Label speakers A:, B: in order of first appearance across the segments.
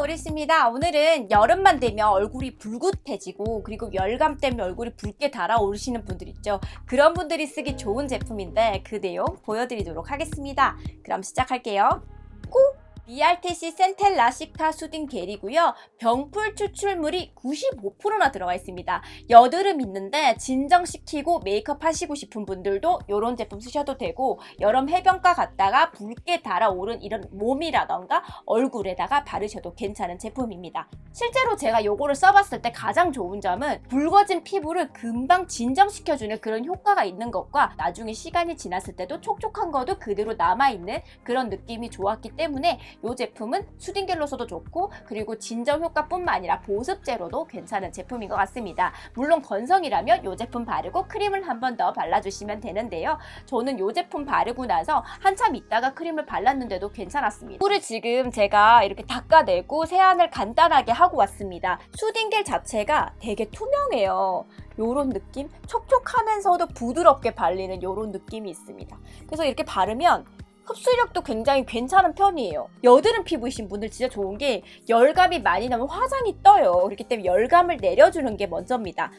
A: 오리씨입니다. 오늘은 여름만 되면 얼굴이 불긋해지고 그리고 열감 때문에 얼굴이 붉게 달아오르시는 분들 있죠. 그런 분들이 쓰기 좋은 제품인데 그 내용 보여드리도록 하겠습니다. 그럼 시작할게요. 꼭 BRTC 센텔라 시카 수딩 겔이고요. 병풀 추출물이 95%나 들어가 있습니다. 여드름 있는데 진정시키고 메이크업 하시고 싶은 분들도 이런 제품 쓰셔도 되고 여름 해변가 갔다가 붉게 달아오른 이런 몸이라던가 얼굴에다가 바르셔도 괜찮은 제품입니다. 실제로 제가 요거를 써봤을 때 가장 좋은 점은 붉어진 피부를 금방 진정시켜주는 그런 효과가 있는 것과 나중에 시간이 지났을 때도 촉촉한 것도 그대로 남아있는 그런 느낌이 좋았기 때문에 이 제품은 수딩겔로서도 좋고 그리고 진정 효과뿐만 아니라 보습제로도 괜찮은 제품인 것 같습니다. 물론 건성이라면 이 제품 바르고 크림을 한 번 더 발라주시면 되는데요. 저는 이 제품 바르고 나서 한참 있다가 크림을 발랐는데도 괜찮았습니다. 피부를 지금 제가 이렇게 닦아내고 세안을 간단하게 하고 왔습니다. 수딩겔 자체가 되게 투명해요. 요런 느낌? 촉촉하면서도 부드럽게 발리는 요런 느낌이 있습니다. 그래서 이렇게 바르면 흡수력도 굉장히 괜찮은 편이에요. 여드름 피부이신 분들 진짜 좋은 게 열감이 많이 나면 화장이 떠요. 그렇기 때문에 열감을 내려주는 게 먼저입니다.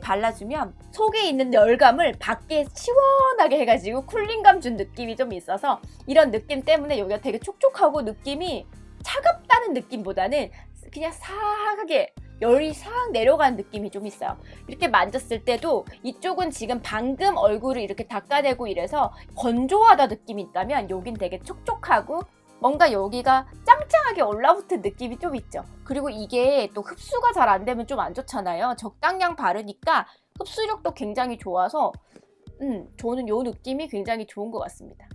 A: 발라주면 속에 있는 열감을 밖에 시원하게 해가지고 쿨링감 준 느낌이 좀 있어서 이런 느낌 때문에 여기가 되게 촉촉하고 느낌이 차갑다는 느낌보다는 그냥 사하게 열이 싹 내려가는 느낌이 좀 있어요. 이렇게 만졌을 때도 이쪽은 지금 방금 얼굴을 이렇게 닦아내고 이래서 건조하다 느낌이 있다면 여긴 되게 촉촉하고 뭔가 여기가 짱짱하게 올라붙은 느낌이 좀 있죠. 그리고 이게 또 흡수가 잘 안 되면 좀 안 좋잖아요. 적당량 바르니까 흡수력도 굉장히 좋아서 음, 저는 이 느낌이 굉장히 좋은 것 같습니다.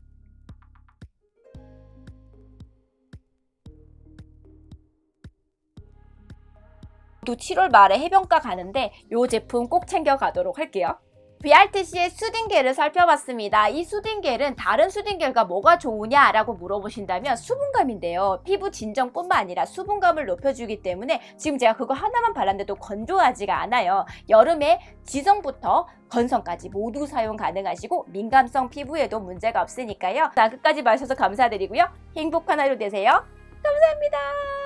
A: 또 7월 말에 해변가 가는데 이 제품 꼭 챙겨 가도록 할게요. BRTC의 수딩겔을 살펴봤습니다. 이 수딩겔은 다른 수딩겔과 뭐가 좋으냐라고 물어보신다면 수분감인데요. 피부 진정뿐만 아니라 수분감을 높여주기 때문에 지금 제가 그거 하나만 발랐는데도 건조하지가 않아요. 여름에 지성부터 건성까지 모두 사용 가능하시고 민감성 피부에도 문제가 없으니까요. 자, 끝까지 봐주셔서 감사드리고요. 행복한 하루 되세요. 감사합니다.